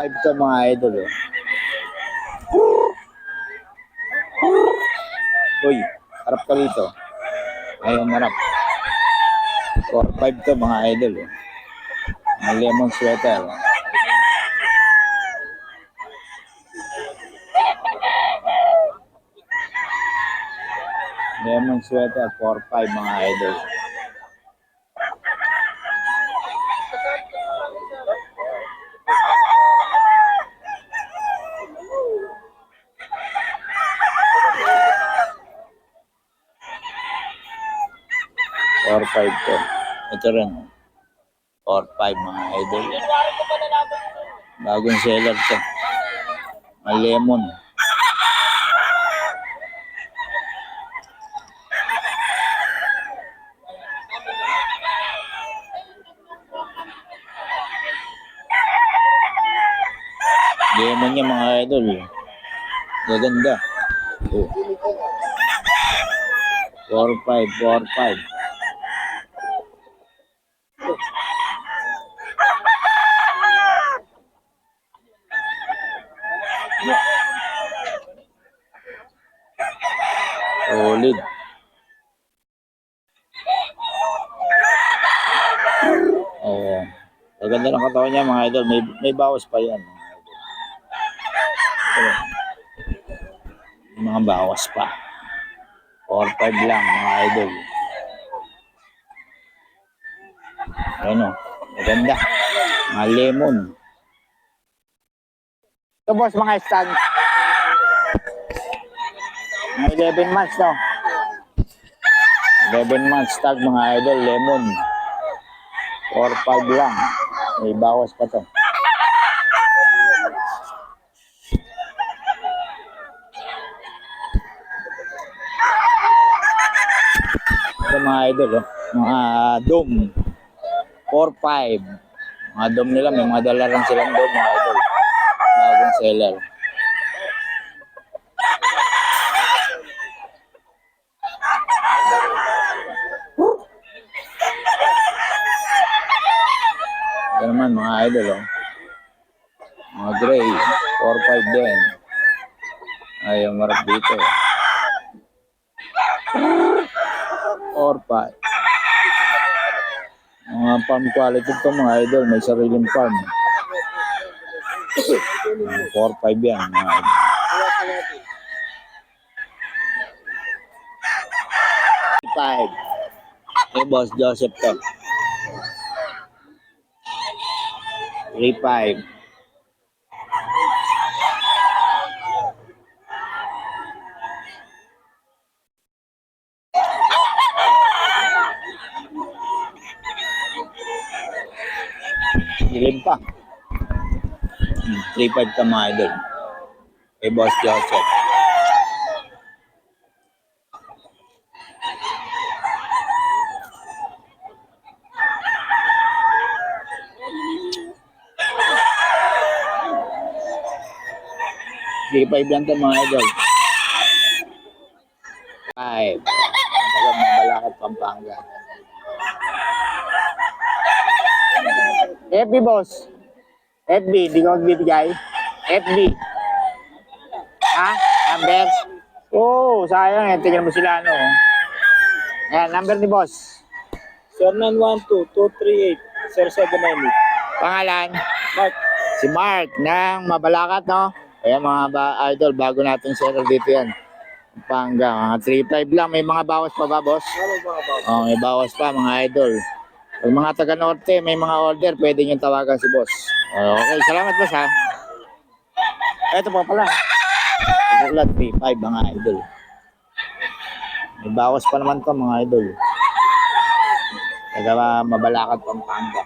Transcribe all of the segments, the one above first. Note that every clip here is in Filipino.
4-5 to mga idol. Oh. Uy, harap ka dito. Ayaw marap. 4-5 to mga idol. Oh. Mga lemon sweater. Lemon sweater, 4-5 mga idol. 5 to. Ito rin. 4-5 mga idol. Bagong seller to. May lemon. Lemon niya mga idol. Gaganda. Oh. 4-5, 4-5. Solid. Oo. Maganda ng katawan niya mga idol. May, may bawas pa yan. Ito. May mga bawas pa. 4-5 lang mga idol. Ano? Maganda. Mga lemon. Ito boss, mga stand. Mga 11 months, no? 11 months tag mga idol, lemon. 4-5 lang. May bawas pa to. Ito mga idol, oh. mga dome. 4-5. Mga dome nila, may mga dala rin silang dome mga idol. Bagong seller. Ito naman mga idol, oh. Mga gray, 4-5 din. Ayaw marap dito. 4-5. Mga farm quality ito mga idol, may sariling farm. 4-5 yan mga idol. Five. Hey, Boss Joseph to. 3-5. Dilim pa. Hmm, 3-5 ka mga idol. Hey, Boss Joseph. Three five lang to mga idol. Five. Ang tagal mga balakot Pampanga. FB boss. FB, di ko magbibigay. FB. Ha? Number? Oo, oh, sayang eh. Tingnan mo sila ano. oh. Yan, number ni boss. 0912-238-0798. Pangalan? Mark, Si Mark ng Mabalakat, no? Ayan mga ba idol, bago natin seller dito yan. Pampanga, mga 3-5 lang. May mga bawas pa ba, boss? Oh, may bawas pa mga idol. Pag mga taga Norte, may mga order, pwede nyo tawagan si boss. Oh, okay, salamat boss ha. Ito pa pala. Ulat, 3-5 mga idol. May bawas pa naman to mga idol. Taga Mabalakat, Pampanga.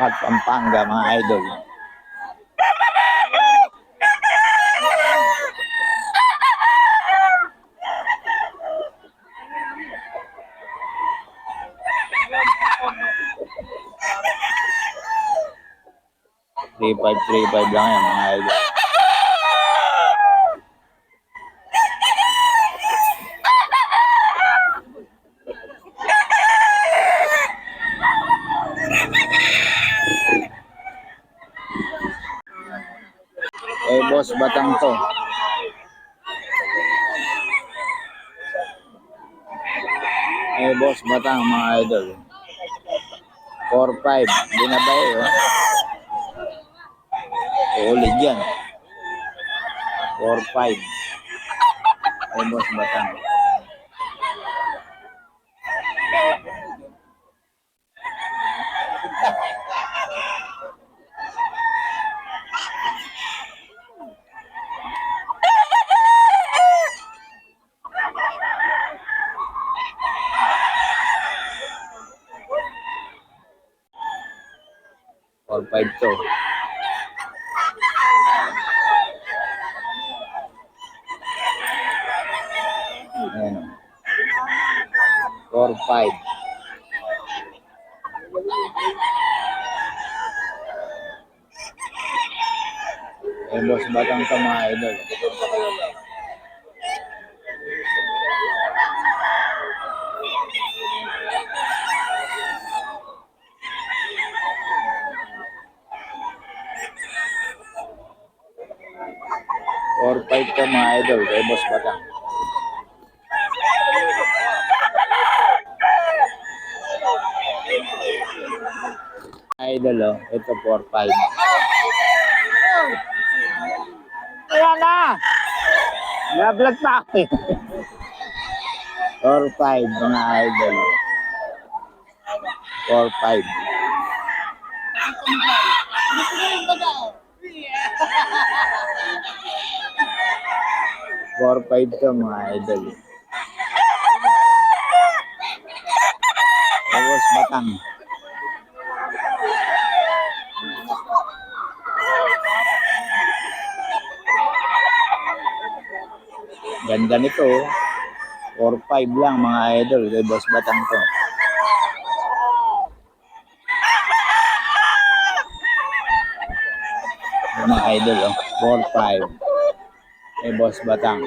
Mabalakat, Pampanga mga idol. Three 4,535 lang yan mga idol. Boss, batang to. Eh, boss, batang mga idol. 4-5. Hindi na ba eh, oh. Ulit yan. 4-5. Eh, boss, batang. Four five to. Ayan o. Four five. Eh, boss, batang sa idol. idol, kay Boss Idol, oh. Ito, 4-5. Ayan na! Nablag pa ako eh. 4-5, mga idol. 4-5. Ano ko yung baga? Yeah. 4-5 to mga idol. Tapos batang. Ganda nito. 4-5 lang mga idol. Kay Boss Batang to. Mga idol oh. 4-5. Kay boss batang.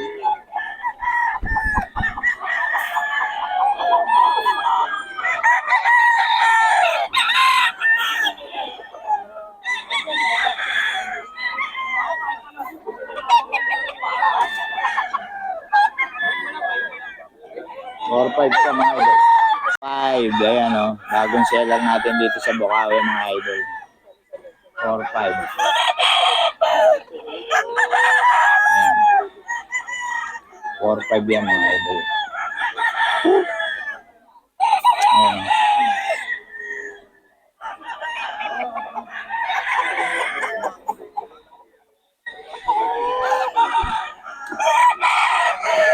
Four five ka mga idol. Five, ayan o. Bagong seller natin dito sa Bukawi mga idol. Four five. 4-5 yan mga idol.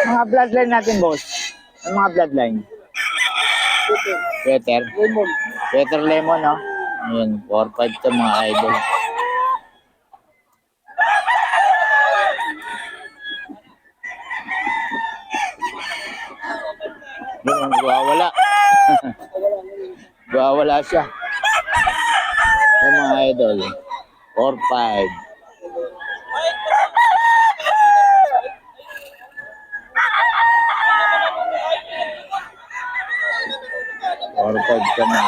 Mga bloodline natin, boss. Ang mga bloodline. Peter. Peter. Lemon. Peter Lemon, no? Ayan, 4-5 to mga idol. Wawala siya. Yung mga idol. 4-5. Or pag ka na.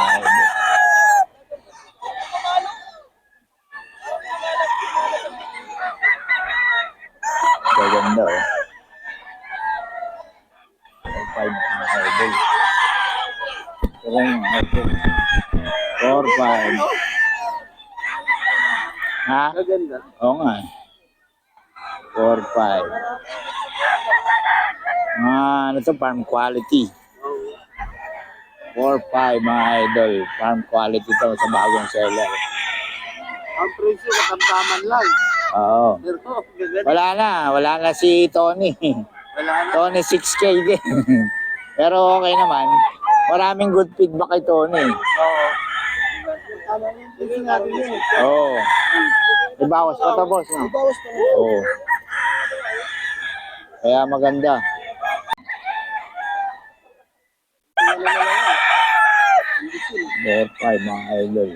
Gaganda oh. Five na idol. Ito idol. Four, five. Ha? Maganda. Oo nga. eh. Four, five. Ah, ano to? Farm quality. 4-5 mga idol. Farm quality to sa bagong seller. Ang presyo, katamtaman lang. Oo. Pero. Wala na. Wala na si Tony. Wala na. Tony 6K din. Pero okay naman. Maraming good feedback kay Tony. Oo. Oo. Ibawas pa to, boss. No? Ibawas pa. Oo. Kaya maganda. Dot 5 mga idol.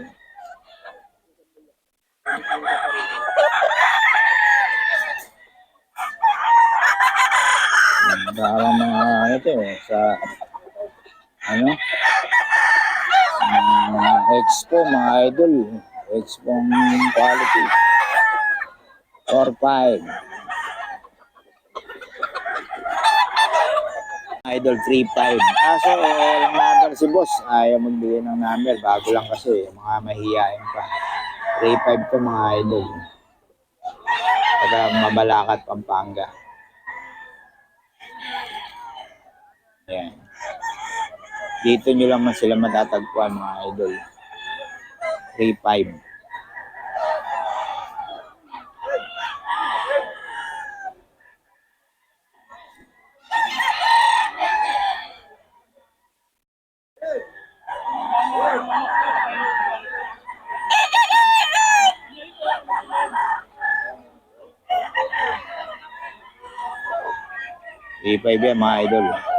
Dahil mga ano ito eh, sa ano? Mga expo, mga idol. Expo quality. 4-5. Idol 3-5. Kaso, walang number si boss. Ayaw magbigay ng number. Bago lang kasi. Mga mahihayin pa. 3-5 to mga idol. Taga Mabalacat, Pampanga. Ayan. Dito nyo lang man sila matatagpuan mga idol. 3-5. Three five yan mga idol.